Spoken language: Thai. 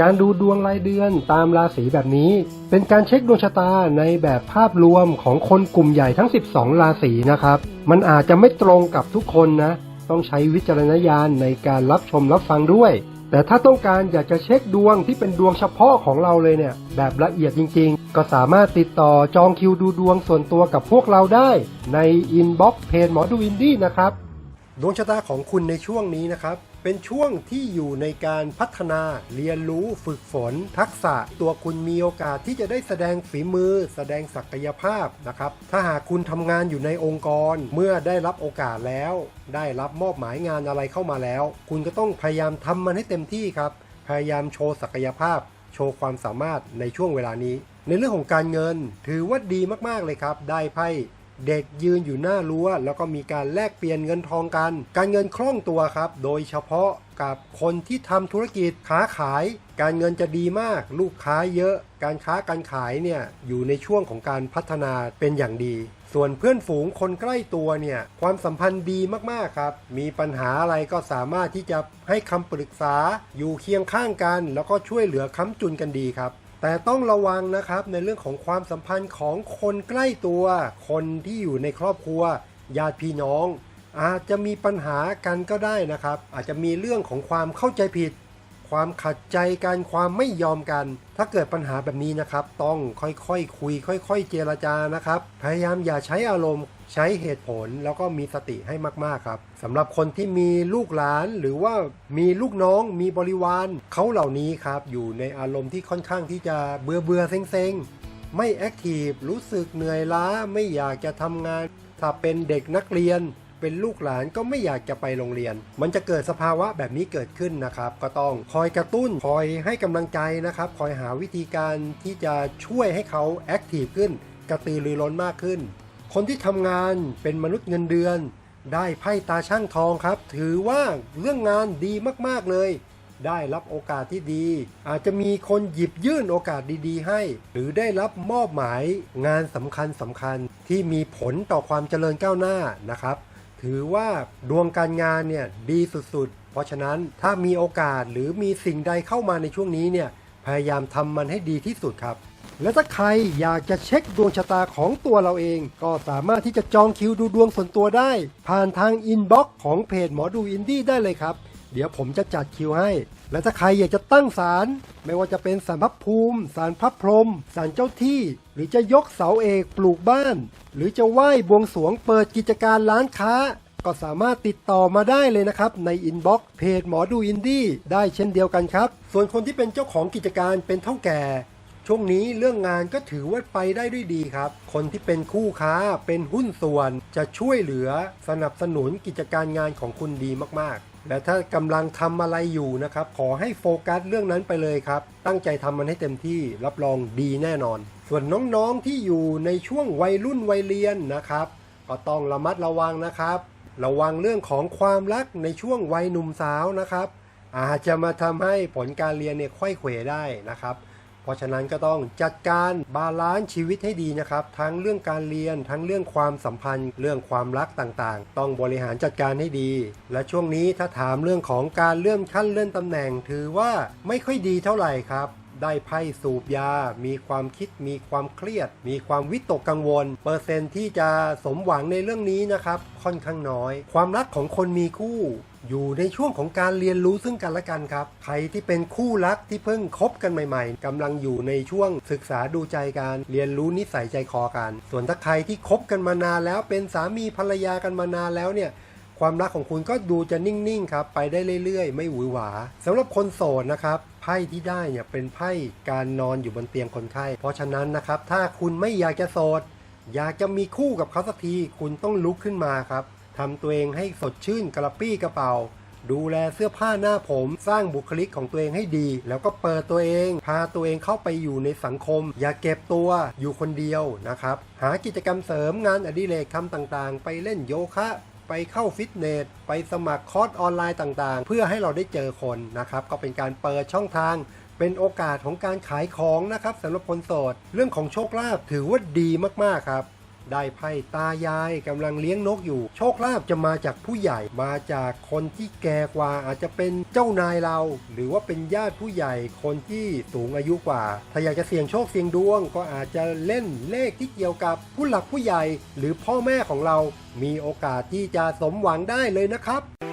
การดูดวงรายเดือนตามราศีแบบนี้ เป็นการเช็คดวงชะตาในแบบภาพรวมของคนกลุ่มใหญ่ทั้ง 12 ราศีนะครับ มันอาจจะไม่ตรงกับทุกคนนะ ต้องใช้วิจารณญาณในการรับชมรับฟังด้วย แต่ถ้าต้องการอยากจะเช็คดวงที่เป็นดวงเฉพาะของเราเลยเนี่ย แบบละเอียดจริง ๆ ก็สามารถติดต่อจองคิวดูดวงส่วนตัวกับพวกเราได้ ในอินบ็อกซ์เพจหมอดูอินดี้นะครับ ดวงชะตาของคุณในช่วงนี้นะครับ เป็นช่วงที่อยู่ในการพัฒนาเรียนรู้ฝึกฝน ทักษะตัวคุณมีโอกาสที่จะได้แสดงฝีมือ แสดงศักยภาพนะครับ ถ้าหากคุณทำงานอยู่ในองค์กรเมื่อได้รับโอกาสแล้ว ได้รับมอบหมายงานอะไรเข้ามาแล้ว คุณก็ต้องพยายามทำมันให้เต็มที่ครับ พยายามโชว์ศักยภาพ โชว์ความสามารถในช่วงเวลานี้ ในเรื่องของการเงิน ถือว่าดีมากๆเลยครับ ได้ไพ่ เด็กยืนอยู่หน้ารั้วแล้วก็มีการแลกเปลี่ยนเงินทองกัน การเงินคล่องตัวครับ โดยเฉพาะกับคนที่ทำธุรกิจค้าขาย การเงินจะดีมาก ลูกค้าเยอะ การค้าการขายเนี่ยอยู่ในช่วงของการพัฒนาเป็นอย่างดี ส่วนเพื่อนฝูงคนใกล้ตัวเนี่ยความสัมพันธ์ดีมากๆครับ มีปัญหาอะไรก็สามารถที่จะให้คำปรึกษาอยู่เคียงข้างกัน แล้วก็ช่วยเหลือค้ำจุนกันดีครับ แต่ต้องระวังนะครับในเรื่องของความสัมพันธ์ของคนใกล้ตัว คนที่อยู่ในครอบครัว ญาติพี่น้อง อาจจะมีปัญหากันก็ได้นะครับ อาจจะมีเรื่องของความเข้าใจผิด ความขัดใจกันความไม่ยอมกัน ถ้าเกิดปัญหาแบบนี้นะครับ ต้องค่อยๆคคุย ค่อย ๆ เจรจานะครับ พยายามอย่าใช้อารมณ์ ใช้เหตุผลแล้วก็มีสติให้มากๆครับสำหรับคนที่มีลูกหลานหรือว่ามีลูกน้องมีบริวารเขาเหล่านี้ครับอยู่ในอารมณ์ที่ค่อนข้างที่จะเบื่อเบื่อเซ็งๆไม่แอคทีฟรู้สึกเหนื่อยล้าไม่อยากจะทำงาน ถ้าเป็นเด็กนักเรียน เป็นลูกหลานก็ไม่อยากจะไปโรงเรียน มันจะเกิดสภาวะแบบนี้เกิดขึ้นนะครับ ก็ต้องคอยกระตุ้นคอยให้กำลังใจนะครับ คอยหาวิธีการที่จะช่วยให้เขาแอคทีฟขึ้น กระตือรือร้นมากขึ้น คนที่ทำงานเป็นมนุษย์เงินเดือน ได้ไพ่ตาช่างทองครับ ถือว่าเรื่องงานดีมากๆเลยได้รับโอกาสที่ดี อาจจะมีคนหยิบยื่นโอกาสดีๆ ให้ หรือได้รับมอบหมายงานสำคัญสำคัญที่มีผลต่อความเจริญก้าวหน้านะครับ ถือว่าดวงการงานเนี่ยดีสุดๆ เพราะฉะนั้นถ้ามีโอกาสหรือมีสิ่งใดเข้ามาในช่วงนี้เนี่ยพยายามทำมันให้ดีที่สุดครับ และถ้าใครอยากจะเช็คดวงชะตาของตัวเราเอง ก็สามารถที่จะจองคิวดูดวงส่วนตัวได้ ผ่านทางอินบ็อกซ์ของเพจหมอดูอินดี้ได้เลยครับ เดี๋ยวผมจะจัดคิวให้ และถ้าใครอยากจะตั้งศาลไม่ว่าจะเป็นศาลพระภูมิศาลพระพรหมศาลเจ้าที่ หรือจะยกเสาเอกปลูกบ้าน หรือจะไหว้บวงสรวงเปิดกิจการร้านค้า ก็สามารถติดต่อมาได้เลยนะครับ ในอินบ็อกซ์เพจหมอดูอินดี้ได้เช่นเดียวกันครับ ส่วนคนที่เป็นเจ้าของกิจการเป็นเท่าแก่ ช่วงนี้เรื่องงานก็ถือว่าไปได้ด้วยดีครับ คนที่เป็นคู่ค้าเป็นหุ้นส่วนจะช่วยเหลือสนับสนุนกิจการงานของคุณดีมากๆ และถ้ากำลังทำอะไรอยู่นะครับ ขอให้โฟกัสเรื่องนั้นไปเลยครับ ตั้งใจทำมันให้เต็มที่รับรองดีแน่นอน ส่วนน้องๆที่อยู่ในช่วงวัยรุ่นวัยเรียนนะครับ ก็ต้องระมัดระวังนะครับ ระวังเรื่องของความรักในช่วงวัยหนุ่มสาวนะครับ อาจจะมาทำให้ผลการเรียนเนี่ยค่อยเขวได้นะครับ เพราะฉะนั้นก็ต้องจัดการบาลานซ์ชีวิตให้ดีนะครับ ทั้งเรื่องการเรียนทั้งเรื่องความสัมพันธ์ เรื่องความรักต่างๆ ต้องบริหารจัดการให้ดี และช่วงนี้ถ้าถามเรื่องของการเลื่อนขั้นเลื่อนตำแหน่ง ถือว่าไม่ค่อยดีเท่าไหร่ครับได้ไพ่สูบยา มีความคิด มีความเครียด มีความวิตกกังวล เปอร์เซ็นต์ที่จะสมหวังในเรื่องนี้นะครับ ค่อนข้างน้อย ความรักของคนมีคู่ อยู่ในช่วงของการเรียนรู้ซึ่งกันและกันครับ ใครที่เป็นคู่รักที่เพิ่งคบกันใหม่ๆกำลังอยู่ในช่วงศึกษาดูใจกันเรียนรู้นิสัยใจคอกัน ส่วนถ้าใครที่คบกันมานานแล้วเป็นสามีภรรยากันมานานแล้วเนี่ยความรักของคุณก็ดูจะนิ่ง ๆ ครับ ไปได้เรื่อย ๆ ไม่หวือหวาสำหรับคนโสดนะครับไพ่ที่ได้เนี่ยเป็นไพ่การนอนอยู่บนเตียงคนไข้ เพราะฉะนั้นนะครับ ถ้าคุณไม่อยากจะโสด อยากจะมีคู่กับเขาสักที คุณต้องลุกขึ้นมาครับ ทำตัวเองให้สดชื่นกระปรี้กระเป๋า ดูแลเสื้อผ้าหน้าผม สร้างบุคลิกของตัวเองให้ดี แล้วก็เปิดตัวเอง พาตัวเองเข้าไปอยู่ในสังคม อย่าเก็บตัวอยู่คนเดียวนะครับ หากิจกรรมเสริมงานอดิเรกทำต่างๆ ไปเล่นโยคะไปเข้าฟิตเนส ไปสมัครคอร์สออนไลน์ต่างๆ เพื่อให้เราได้เจอคนนะครับ ก็เป็นการเปิดช่องทาง เป็นโอกาสของการขายของนะครับสำหรับคนโสด เรื่องของโชคลาภถือว่าดีมากๆครับ ได้ไพ่ตายายกำลังเลี้ยงนกอยู่ โชคลาภจะมาจากผู้ใหญ่มาจากคนที่แก่กว่าอาจจะเป็นเจ้านายเรา หรือว่าเป็นญาติผู้ใหญ่คนที่สูงอายุกว่า ถ้าอยากจะเสี่ยงโชคเสี่ยงดวง ก็อาจจะเล่นเลขที่เกี่ยวกับผู้หลักผู้ใหญ่ หรือพ่อแม่ของเรา มีโอกาสที่จะสมหวังได้เลยนะครับ